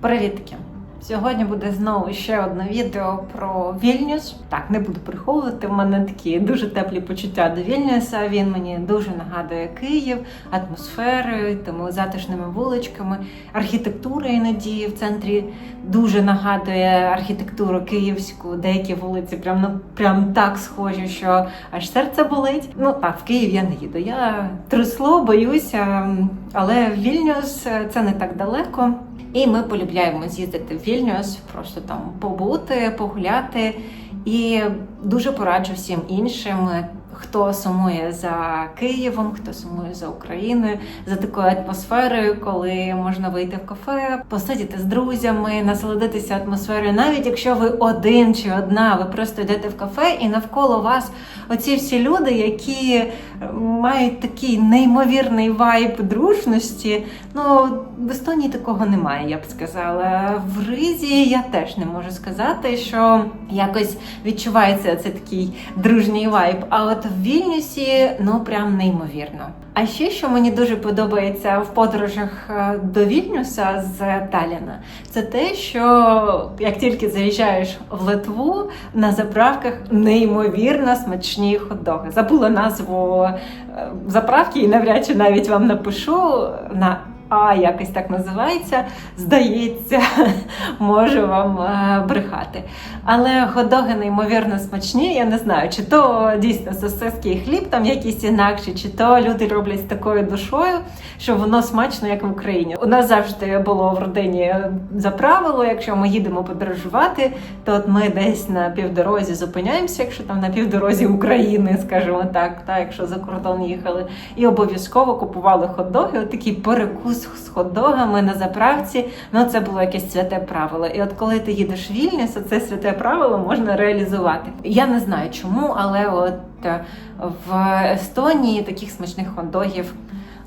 Привітки! Сьогодні буде знову ще одне відео про Вільнюс. Так, не буду приховувати. в мене такі дуже теплі почуття до Вільнюса. Він мені дуже нагадує Київ, атмосферою, тому затишними вуличками, архітектура іноді в центрі дуже нагадує архітектуру київську. Деякі вулиці прям ну прям так схожі, що аж серце болить. Ну так, в Київ я не їду. Я трясло, боюся, але Вільнюс це не так далеко. І ми полюбляємо з'їздити в Вільнюс, просто там побути, погуляти. І дуже пораджу всім іншим, хто сумує за Києвом, хто сумує за Україною, за такою атмосферою, коли можна вийти в кафе, посидіти з друзями, насолодитися атмосферою. Навіть якщо ви один чи одна, ви просто йдете в кафе, і навколо вас оці всі люди, які е, мають такий неймовірний вайб дружності. Ну в Естонії такого немає, я б сказала. В Ризі я теж не можу сказати, що якось відчувається це такий дружній вайб. А от в Вільнюсі ну прям неймовірно. А ще що мені дуже подобається в подорожах е, до Вільнюса з Таліна, це те, що як тільки заїжджаєш в Литву на заправках неймовірно смачні хот-доги. Забула назву е, заправки і навряд чи навіть вам напишу на а якось так називається, здається, можу вам е, брехати. Але ходоги неймовірно смачні. Я не знаю, чи то дійсно сосиски і хліб там якісь інакші, чи то люди роблять з такою душою, що воно смачно, як в Україні. У нас завжди було в родині за правило, якщо ми їдемо подорожувати, то от ми десь на півдорозі зупиняємося, якщо там на півдорозі України, скажімо так, та якщо за кордон їхали, і обов'язково купували хот-доги, от такий перекус з хот-догами на заправці. Ну це було якесь святе правило. І от коли ти їдеш в Вільнюс, це святе правило можна реалізувати. Я не знаю чому, але от е, в Естонії таких смачних хот-догів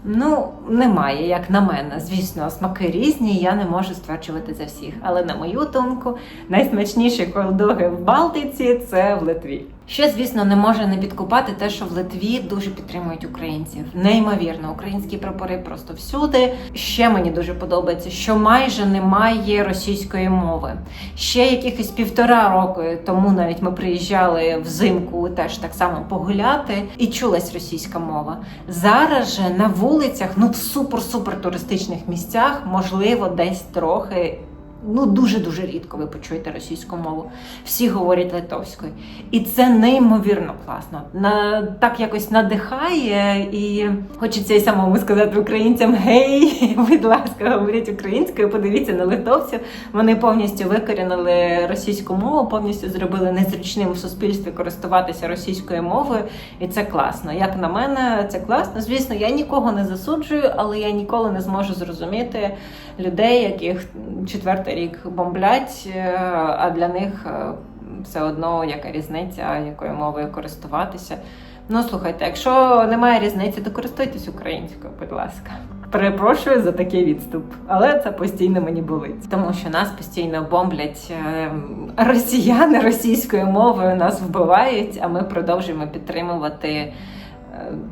Ну, немає, як на мене. Звісно, смаки різні, я не можу стверджувати за всіх. Але на мою думку, найсмачніші колдоги в Балтиці це в Литві. Що, звісно, не може не підкупати те, що в Литві дуже підтримують українців. Неймовірно, українські прапори просто всюди. Ще мені дуже подобається, що майже немає російської мови. Ще якихось півтора року тому навіть ми приїжджали взимку теж так само погуляти, і чулась російська мова. Зараз же на вулицях, ну в супер-супер туристичних місцях, можливо, десь трохи. Ну, дуже-дуже рідко ви почуєте російську мову. Всі говорять литовською. І це неймовірно класно. На, Так якось надихає, і хочеться і самому сказати українцям: гей, будь ласка, говоріть українською, подивіться на литовців. Вони повністю викорінили російську мову, повністю зробили незручним в суспільстві користуватися російською мовою. І це класно. Як на мене, це класно. Звісно, я нікого не засуджую, але я ніколи не зможу зрозуміти людей, яких четвертий рік бомблять, е, а для них е, все одно яка різниця, якою мовою користуватися. Ну, слухайте, якщо немає різниці, то користуйтесь українською, будь ласка. Перепрошую за такий відступ, але це постійно мені болить, тому що нас постійно бомблять е, росіяни російською мовою, нас вбивають, а ми продовжуємо підтримувати.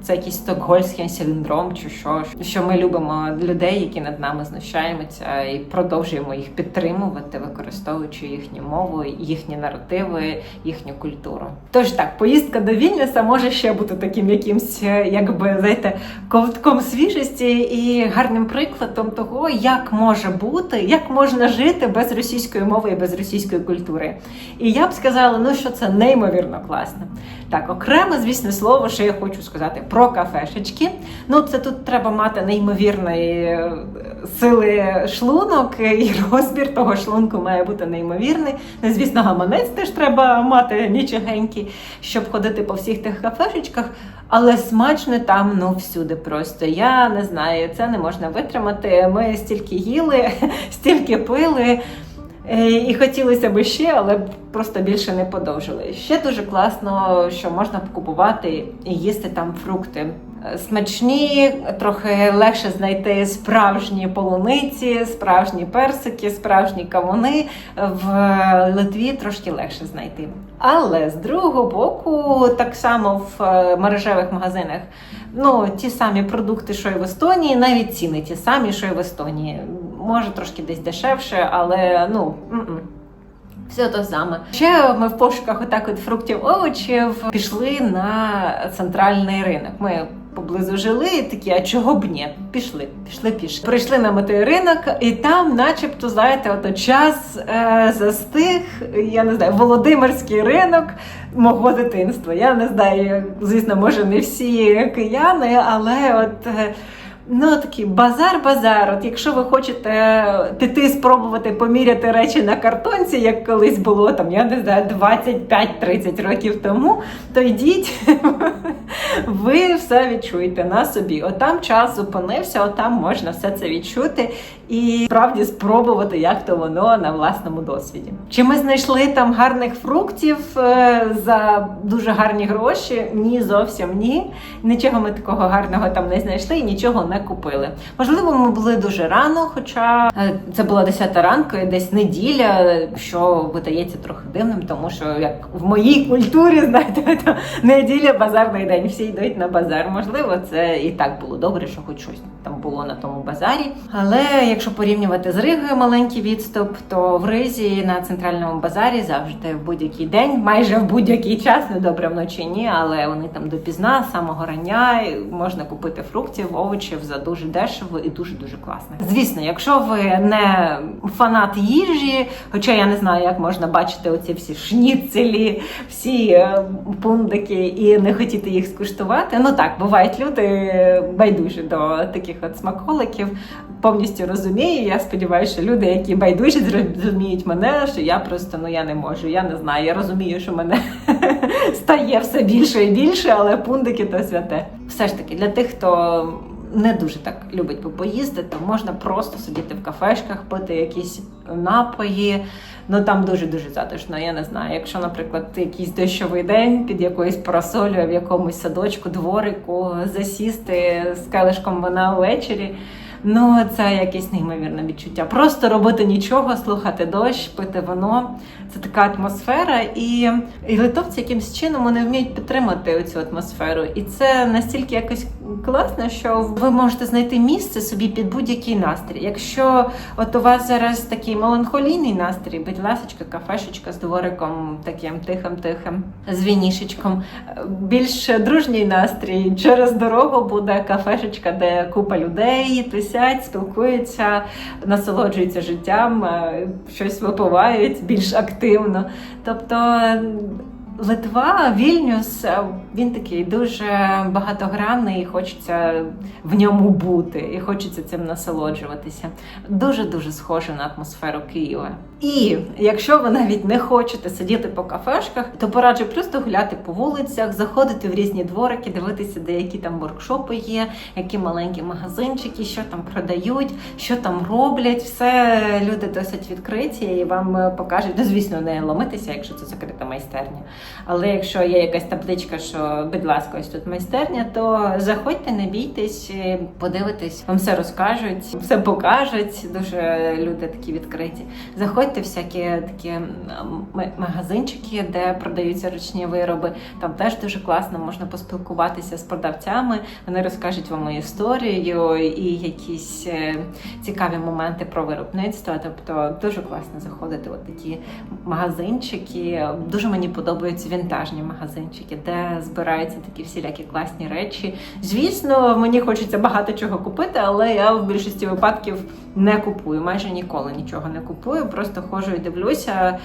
Це якийсь стокгольський синдром, чи що, що ми любимо людей, які над нами знущаються, і продовжуємо їх підтримувати, використовуючи їхню мову, їхні наративи, їхню культуру. Тож так, поїздка до Вільнюса може ще бути таким якимсь, якби знаєте, ковтком свіжості і гарним прикладом того, як може бути, як можна жити без російської мови і без російської культури. І я б сказала, ну що це неймовірно класно. Так, окреме, звісно, слово, що я хочу сказати про кафешечки. Ну, це тут треба мати неймовірної е, сили шлунок, і розбір того шлунку має бути неймовірний. Ну, звісно, гаманець теж треба мати нічогенький, щоб ходити по всіх тих кафешечках. Але смачно там ну всюди просто. Я не знаю, це не можна витримати. Ми стільки їли, стільки пили. Е, і хотілося б ще, але просто більше не подовжили. Ще дуже класно, що можна купувати і їсти там фрукти. Е, смачні, трохи легше знайти справжні полуниці, справжні персики, справжні кавуни. В Литві трошки легше знайти. Але з другого боку, так само в е, мережевих магазинах, ну ті самі продукти, що й в Естонії, навіть ціни ті самі, що й в Естонії може трошки десь дешевше, але ну. м-м. Все те саме. Ще ми в пошуках отак от фруктів овочів пішли на центральний ринок. Ми поблизу жили і такі, а чого б ні? Пішли, пішли, пішли. Прийшли на той ринок, і там, начебто, знаєте, ото час е, застиг, я не знаю, Володимирський ринок мого дитинства. Я не знаю, звісно, може, не всі кияни, але от. е, Ну, такий базар-базар. От якщо ви хочете піти спробувати поміряти речі на картонці, як колись було там, я не знаю, 25-30 років тому, то йдіть, ви все відчуєте на собі. Отам час зупинився, отам можна все це відчути і справді спробувати, як то воно на власному досвіді. Чи ми знайшли там гарних фруктів е, за дуже гарні гроші? Ні, зовсім ні. Нічого ми такого гарного там не знайшли і нічого не купили. Можливо, ми були дуже рано, хоча е, це була 10 ранку і десь неділя, що видається трохи дивним, тому що як в моїй культурі, знаєте, то неділя базарний день, всі йдуть на базар. Можливо, це і так було добре, що хоч щось там було на тому базарі. Але якщо порівнювати з Ригою маленький відступ, то в Ризі на центральному базарі завжди в будь-який день, майже в будь-який час, не добре вночі ні, але вони там допізна, самого рання можна купити фруктів, овочів за дуже дешево і дуже дуже класно. Звісно, якщо ви не фанат їжі, хоча я не знаю, як можна бачити оці всі шніцелі, всі е, пундики і не хотіти їх скуштувати. Ну так, бувають люди байдужі до таких от смаколиків. Повністю розумію. Я сподіваюся, що люди, які байдужі, зрозуміють мене, що я просто ну я не можу. Я не знаю. Я розумію, що мене стає все більше і більше, але пундики то святе. Все ж таки, для тих, хто не дуже так любить поїздити, можна просто сидіти в кафешках, пити якісь напої. Ну там дуже дуже затишно. Я не знаю. Якщо, наприклад, якийсь дощовий день під якоюсь парасолею в якомусь садочку, дворику, засісти з калишком вина ввечері. Ну, це якесь неймовірне відчуття. Просто робити нічого, слухати дощ, пити вино. Це така атмосфера, і, і литовці якимсь чином вони вміють підтримати цю атмосферу. І це настільки якось класно, що ви можете знайти місце собі під будь-який настрій. Якщо от у вас зараз такий меланхолійний настрій, будь ласочка, кафешечка з двориком, таким тихим-тихим, з вінішечком. Більш дружній настрій через дорогу буде кафешечка, де купа людей тусять, спілкуються, насолоджуються життям, е, щось випивають більш активно. Тобто. Литва, Вільнюс, е, він такий дуже багатогранний, і хочеться в ньому бути, і хочеться цим насолоджуватися. Дуже дуже схоже на атмосферу Києва. І якщо ви навіть не хочете сидіти по кафешках, то пораджу просто гуляти по вулицях, заходити в різні дворики, дивитися, де які там воркшопи є, які маленькі магазинчики, що там продають, що там роблять. Все люди досить відкриті і вам покажуть. Ну, звісно, не ломитися, якщо це закрита майстерня. Але якщо є якась табличка, що будь ласка, ось тут майстерня, то заходьте, не бійтесь, е, подивитесь, вам все розкажуть, все покажуть. Дуже люди такі відкриті. Заходьте в всякі такі магазинчики, де продаються ручні вироби. Там теж дуже класно можна поспілкуватися з продавцями. Вони розкажуть вам історію і якісь е, цікаві моменти про виробництво. Тобто дуже класно заходити от такі магазинчики. Дуже мені подобаються вінтажні магазинчики, де збираються такі всілякі класні речі. Звісно, мені хочеться багато чого купити, але я в більшості випадків не купую. Майже ніколи нічого не купую. Просто ходжу і дивлюся, е,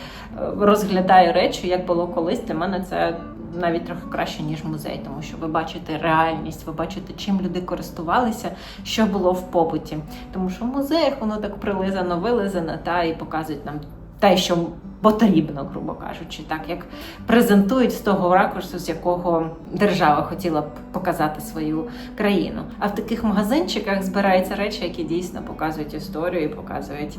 розглядаю речі, як було колись. Для мене це. Навіть трохи краще ніж музей, тому що ви бачите реальність, ви бачите, чим люди користувалися, що було в побуті. Тому що в музеях воно так прилизано, вилизано, та і показують нам те, що потрібно, грубо кажучи, так як презентують з того ракурсу, з якого держава хотіла б показати свою країну. А в таких магазинчиках збираються речі, які дійсно показують історію і показують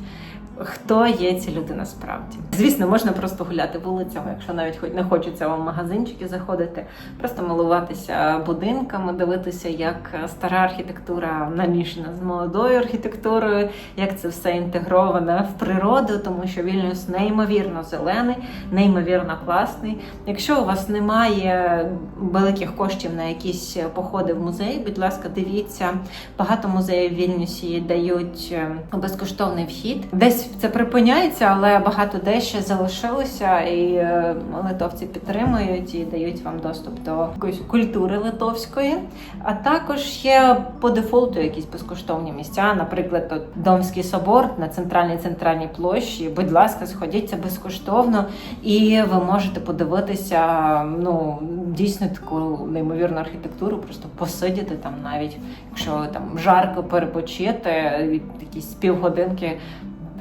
хто є ці люди насправді. Звісно, можна просто гуляти вулицями, якщо навіть хоч не хочеться вам в магазинчики заходити, просто милуватися будинками, дивитися, як стара архітектура намішана з молодою архітектурою, як це все інтегроване в природу, тому що Вільнюс неймовірно зелений, неймовірно класний. Якщо у вас немає великих коштів на якісь походи в музей, будь ласка, дивіться. Багато музеїв в Вільнюсі дають е, безкоштовний вхід. Десь це припиняється, але багато де ще залишилося, і е, литовці підтримують і дають вам доступ до якоїсь культури литовської. А також є по дефолту якісь безкоштовні місця. Наприклад, от Домський собор на центральній центральній площі. Будь ласка, сходіть це безкоштовно, і ви можете подивитися ну дійсно таку неймовірну архітектуру, просто посидіти там, навіть якщо там жарко перепочити, якісь півгодинки.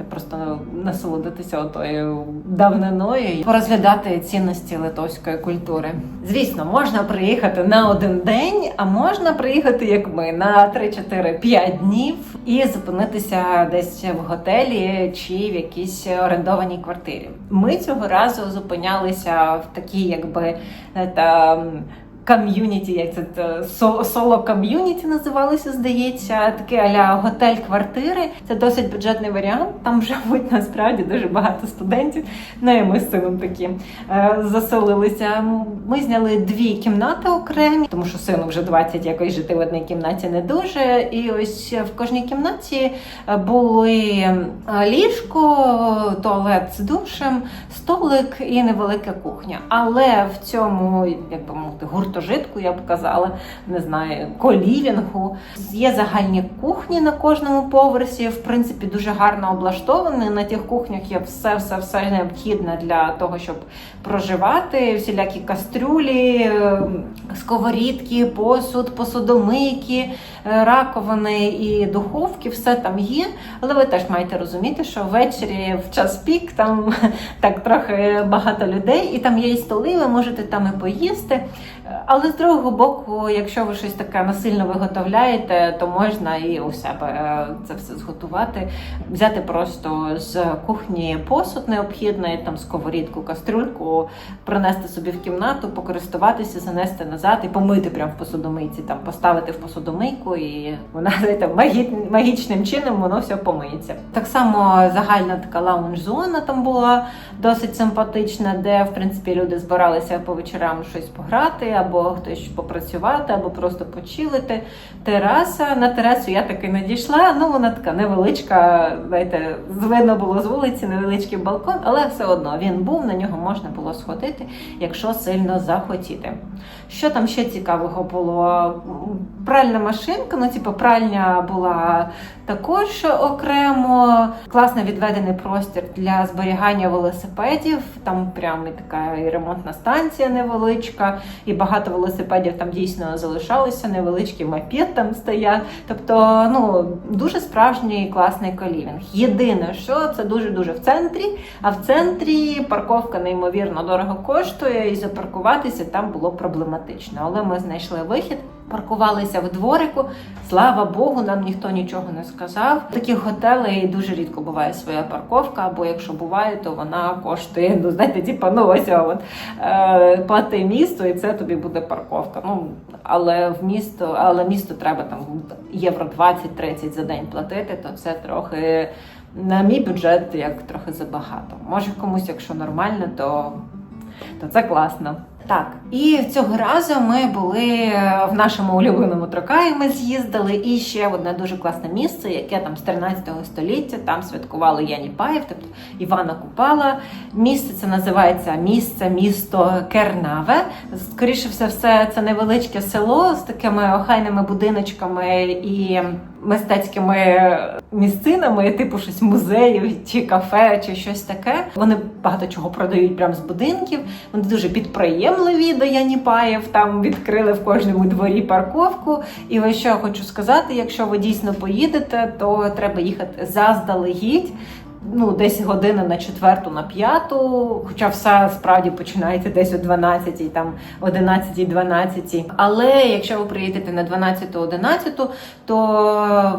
Просто насолодитися отою давниною порозглядати цінності литовської культури. Звісно, можна приїхати на один день, а можна приїхати, як ми, на 3-4-5 днів і зупинитися десь в готелі чи в якійсь орендованій квартирі. Ми цього разу зупинялися в такій, якби та ком'юніті, як це е, соло ком'юніті називалося, здається, таке аля готель-квартири. Це досить бюджетний варіант. Там живуть насправді дуже багато студентів. Ну і ми з сином такі е, заселилися. Ми зняли дві кімнати окремі, тому що сину вже 20 якось жити в одній кімнаті не дуже. І ось в кожній кімнаті е, були ліжко, туалет з душем, столик і невелика кухня. Але в цьому, як би мовити, гуртожитку, я б казала, не знаю, колівінгу. Є загальні кухні на кожному поверсі. В принципі, дуже гарно облаштовані. На тих кухнях є все, все, все необхідне для того, щоб проживати. Всілякі кастрюлі, е, сковорідки, посуд, посудомийки, е, раковини і духовки, все там є. Але ви теж маєте розуміти, що ввечері в час пік там так трохи багато людей, і там є і столи, ви можете там і поїсти. Але з другого боку, якщо ви щось таке насильно виготовляєте, то можна і у себе е, це все зготувати, взяти просто з кухні посуд необхідний, там сковорідку, кастрюльку, принести собі в кімнату, покористуватися, занести назад і помити прямо в посудомийці, там поставити в посудомийку, і вона знаєте, магічним чином воно все помиється. Так само загальна така лаунж-зона там була досить симпатична, де в принципі люди збиралися по вечорам щось пограти, або хтось попрацювати, або просто почилити. Тераса на терасу я таки не дійшла. Ну вона така невеличка, знаєте, видно було з вулиці, невеличкий балкон, але все одно він був, на нього можна було сходити, якщо сильно захотіти. Що там ще цікавого було? Пральна машинка, ну типу пральня була також окремо. Класно відведений простір для зберігання велосипедів. Там прямо така і ремонтна станція невеличка, і багато велосипедів там дійсно залишалося, невеличкий мопед там стояв. Тобто, ну дуже справжній класний колівінг. Єдине, що це дуже дуже в центрі. А в центрі парковка неймовірно дорого коштує, і запаркуватися там було проблематично. Але ми знайшли вихід. Паркувалися в дворику. Слава Богу, нам ніхто нічого не сказав. В таких готелей дуже рідко буває своя парковка, або якщо буває, то вона коштує, ну знаєте, типу, ну от е, плати місто, і це тобі буде парковка. Ну але в місто, але місто треба там євро 20-30 за день платити, то це трохи на мій бюджет як трохи забагато. Може комусь, якщо нормально, то, то це класно. Так, і цього разу ми були в нашому улюбленому Трокаї. Ми з'їздили і ще одне дуже класне місце, яке там з 13 століття там святкували Яніпаєв, тобто Івана Купала. Місце це називається місце, місто Кернаве. Скоріше все, все це невеличке село з такими охайними будиночками і мистецькими місцинами, типу щось музеїв чи кафе, чи щось таке. Вони багато чого продають прямо з будинків. Вони дуже підприємливі до Яніпаєв. Там відкрили в кожному дворі парковку. І ось що я хочу сказати: якщо ви дійсно поїдете, то треба їхати заздалегідь. Ну, десь година на четверту, на п'яту, хоча все справді починається десь о 12, там 11, 12. Але якщо ви приїдете на 12, 11, то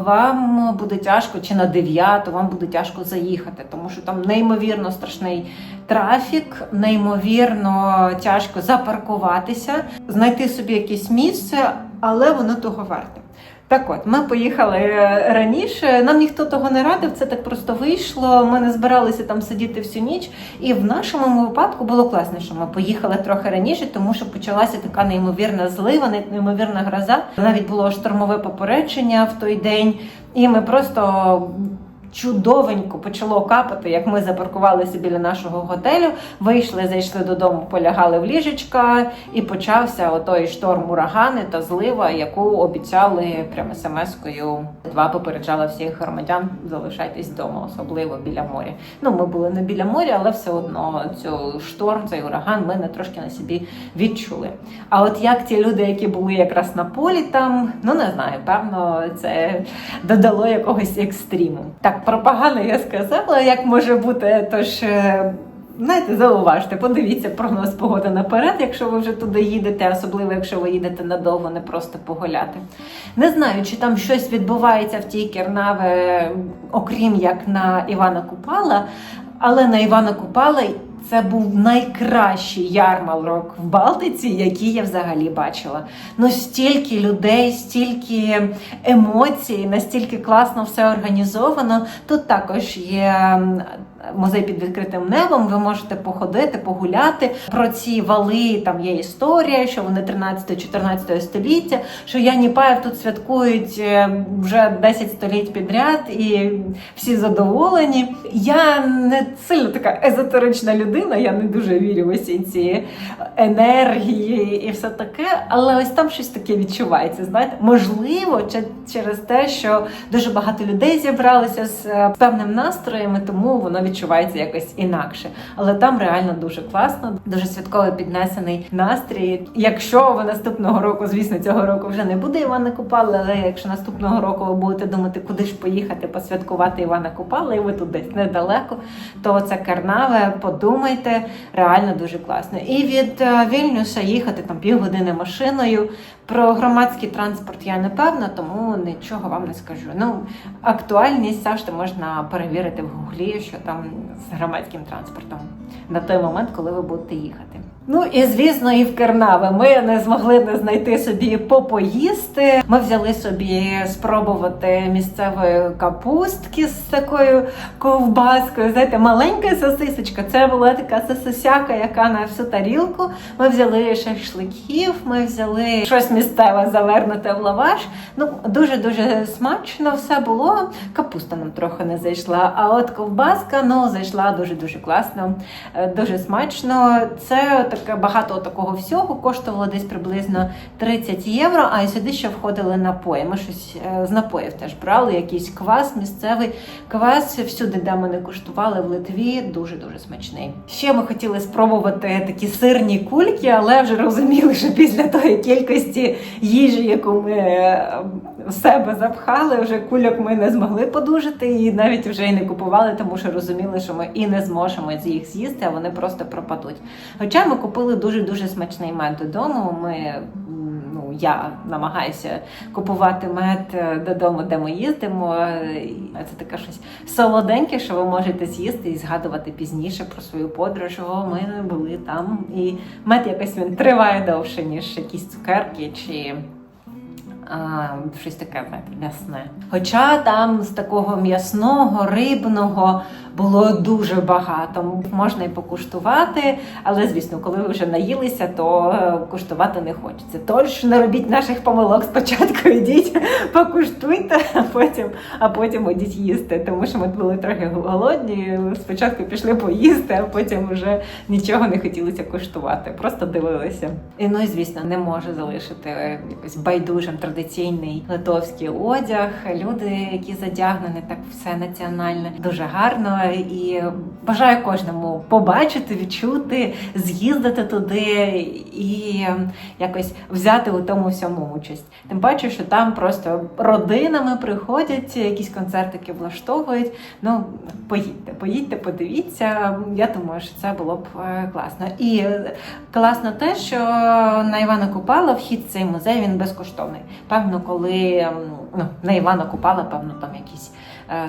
вам буде тяжко, чи на 9, вам буде тяжко заїхати, тому що там неймовірно страшний трафік, неймовірно тяжко запаркуватися, знайти собі якесь місце, але воно того варте. Так от, ми поїхали е, раніше. Нам ніхто того не радив, це так просто вийшло. Ми не збиралися там сидіти всю ніч. І в нашому випадку було класно, що ми поїхали трохи раніше, тому що почалася така неймовірна злива, неймовірна гроза. Навіть було штормове попередження в той день, і ми просто. Чудовенько почало капати, як ми запаркувалися біля нашого готелю. Вийшли, зайшли додому, полягали в ліжечка, і почався отой шторм урагани та злива, яку обіцяли прямо смс-кою. Два попереджала всіх громадян залишайтесь вдома, особливо біля моря. Ну, ми були не біля моря, але все одно цю шторм, цей ураган, ми не трошки на собі відчули. А от як ті люди, які були якраз на полі, там ну не знаю, певно, це додало якогось екстриму. Так, про погане я сказала, як може бути, тож. е, Знаєте, зауважте, подивіться прогноз погоди наперед, якщо ви вже туди їдете, особливо якщо ви їдете надовго, не просто погуляти. Не знаю, чи там щось відбувається в тій Кернаве, окрім як на Івана Купала, але на Івана Купала це був найкращий ярмарок в Балтиці, який я взагалі бачила. Ну стільки людей, стільки емоцій, настільки класно все організовано. Тут також є музей під відкритим небом. Ви можете походити, погуляти. Про ці вали там є історія, що вони 13-14 століття. Що Яні Паєв тут святкують е, вже 10 століть підряд, і всі задоволені. Я не сильно така езотерична людина, я не дуже вірю в усі ці енергії і все таке. Але ось там щось таке відчувається. Знаєте, можливо, че- через те, що дуже багато людей зібралися з е, певним настроєм, тому воно відчувається якось інакше. Але там реально дуже класно, дуже святково піднесений настрій. Якщо ви наступного року, звісно, цього року вже не буде Івана Купала, але якщо наступного року ви будете думати, куди ж поїхати посвяткувати Івана Купала, і ви тут десь недалеко, то це Карнаве, подумайте, реально дуже класно. І від е, Вільнюса їхати там півгодини машиною. Про громадський транспорт я не певна, тому нічого вам не скажу. Ну, актуальність завжди можна перевірити в гуглі, що там з громадським транспортом на той момент, коли ви будете їхати. Ну і звісно, і в Кернаве ми не змогли не знайти собі попоїсти. Ми взяли собі спробувати місцевої капустки з такою ковбаскою. Знаєте, маленька сосисочка. Це була така сосисяка, яка на всю тарілку. Ми взяли шашликів, ми взяли щось місцеве завернуте в лаваш. Ну дуже дуже смачно все було. Капуста нам трохи не зайшла. А от ковбаска ну зайшла дуже дуже класно, е, дуже смачно. Це багато такого всього коштувало десь приблизно 30 євро. А і сюди ще входили напої. Ми щось е, з напоїв теж брали, якийсь квас місцевий квас всюди, де ми не куштували в Литві, дуже дуже смачний. Ще ми хотіли спробувати такі сирні кульки, але вже розуміли, що після тої кількості їжі, яку ми е, в себе запхали, вже кульок ми не змогли подужити і навіть вже й не купували, тому що розуміли, що ми і не зможемо їх з'їсти, а вони просто пропадуть. Хоча ми купили дуже дуже смачний мед додому. Ми ну я намагаюся купувати мед е, додому, де ми їздимо. Е, Це таке щось солоденьке, що ви можете з'їсти і згадувати пізніше про свою подорож. О, ми були там, і мед якось він триває довше ніж якісь цукерки чи. А, щось таке м'ясне. Хоча там з такого м'ясного, рибного було дуже багато. Можна і покуштувати, але звісно, коли ви вже наїлися, то е, куштувати не хочеться. Тож не робіть наших помилок. Спочатку йдіть, покуштуйте, а потім, а потім ідіть їсти. Тому що ми були трохи голодні. Спочатку пішли поїсти, а потім вже нічого не хотілося куштувати. Просто дивилися. І ну і звісно, не може залишити якось байдужим традиційний литовський одяг. Люди, які задягнені, так все національне, дуже гарно. І бажаю кожному побачити, відчути, з'їздити туди і якось взяти у тому всьому участь. Тим паче, що там просто родинами приходять, якісь концертики влаштовують. Ну, поїдьте, поїдьте, подивіться. Я думаю, що це було б е, класно. І класно те, що на Івана Купала вхід в цей музей він безкоштовний. Певно, коли м, ну, на Івана Купала, певно, там якісь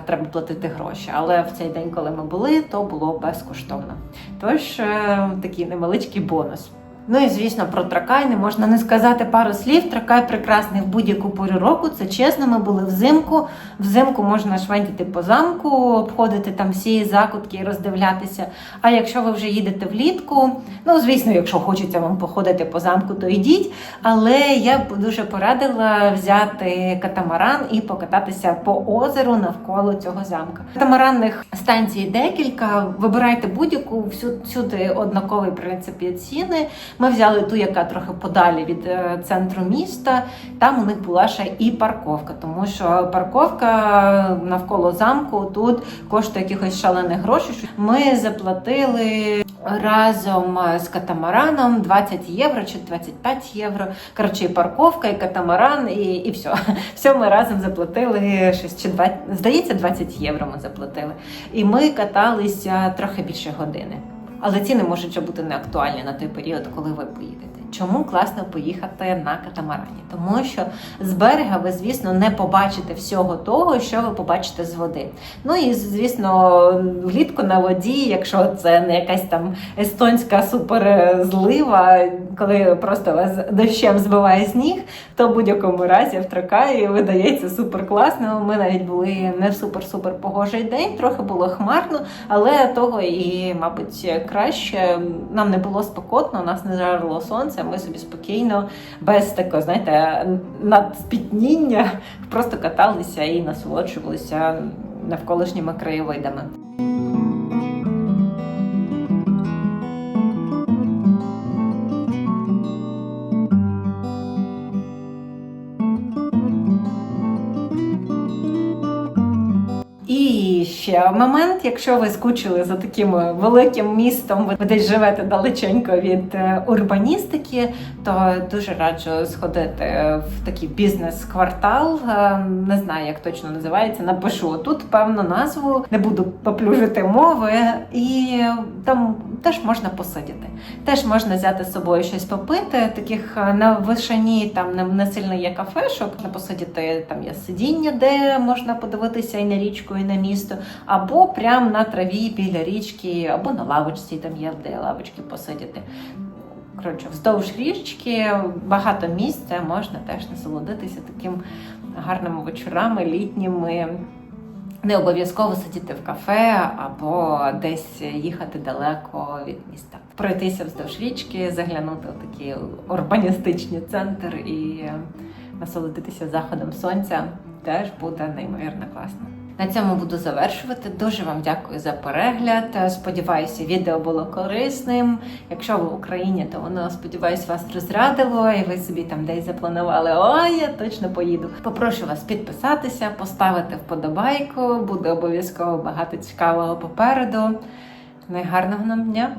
треба платити гроші. Але в цей день, коли ми були, то було безкоштовно. Тож е, такий невеличкий бонус. Ну і звісно, про Тракай не можна не сказати пару слів. Тракай прекрасний в будь-яку пору року. Це чесно. Ми були взимку. Взимку можна швентити по замку, обходити там всі закутки і роздивлятися. А якщо ви вже їдете влітку, ну звісно, якщо хочеться вам походити по замку, то йдіть. Але я б дуже порадила взяти катамаран і покататися по озеру навколо цього замка. Катамаранних станцій декілька. Вибирайте будь-яку всюди однакові принципі ціни. Ми взяли ту, яка трохи подалі від е, центру міста. Там у них була ще і парковка, тому що парковка навколо замку тут коштує якихось шалених грошей. Ми заплатили разом з катамараном 20 євро чи 25 євро. Коротше, і парковка, і катамаран, і, і все. Все ми разом заплатили щось чи 20, здається, 20 євро ми заплатили. І ми каталися трохи більше години. Але ціни можуть вже бути не актуальні на той період, коли ви поїдете. Чому класно поїхати на катамарані? Тому що з берега ви, звісно, не побачите всього того, що ви побачите з води. Ну і звісно, влітку на воді, якщо це не якась там естонська суперзлива, коли просто вас дощем збиває сніг, то в будь-якому разі в Тракаї видається супер класно. Ми навіть були не в супер-супер погожий день, трохи було хмарно, але того і, мабуть, краще. Нам не було спекотно, нас не жарило сонце. Ми собі спокійно, без такого, знаєте, надспітніння просто каталися і насолоджувалися навколишніми краєвидами. Ще момент, якщо ви скучили за таким великим містом, ви десь живете далеченько від е, урбаністики, то дуже раджу сходити в такий бізнес-квартал. Е, Не знаю, як точно називається. Напишу тут певну назву, не буду поплюжити мови, і там теж можна посидіти. Теж можна взяти з собою щось попити. Таких е, на вишині там не, не сильно є кафешок. Можна посидіти там є сидіння, де можна подивитися і на річку, і на місто, або прямо на траві біля річки, або на лавочці там є де лавочки посидіти. Коротше, вздовж річки багато місця можна теж насолодитися таким гарними вечорами, літніми. Не обов'язково сидіти в кафе або десь їхати далеко від міста. Пройтися вздовж річки, заглянути в такий урбаністичний центр і насолодитися заходом сонця теж буде неймовірно класно. На цьому буду завершувати. Дуже вам дякую за перегляд. Сподіваюся, відео було корисним. Якщо ви в Україні, то воно сподіваюся вас розрадило, і ви собі там десь запланували. О, я точно поїду. Попрошу вас підписатися, поставити вподобайку. Буде обов'язково багато цікавого попереду. Найгарного нам дня!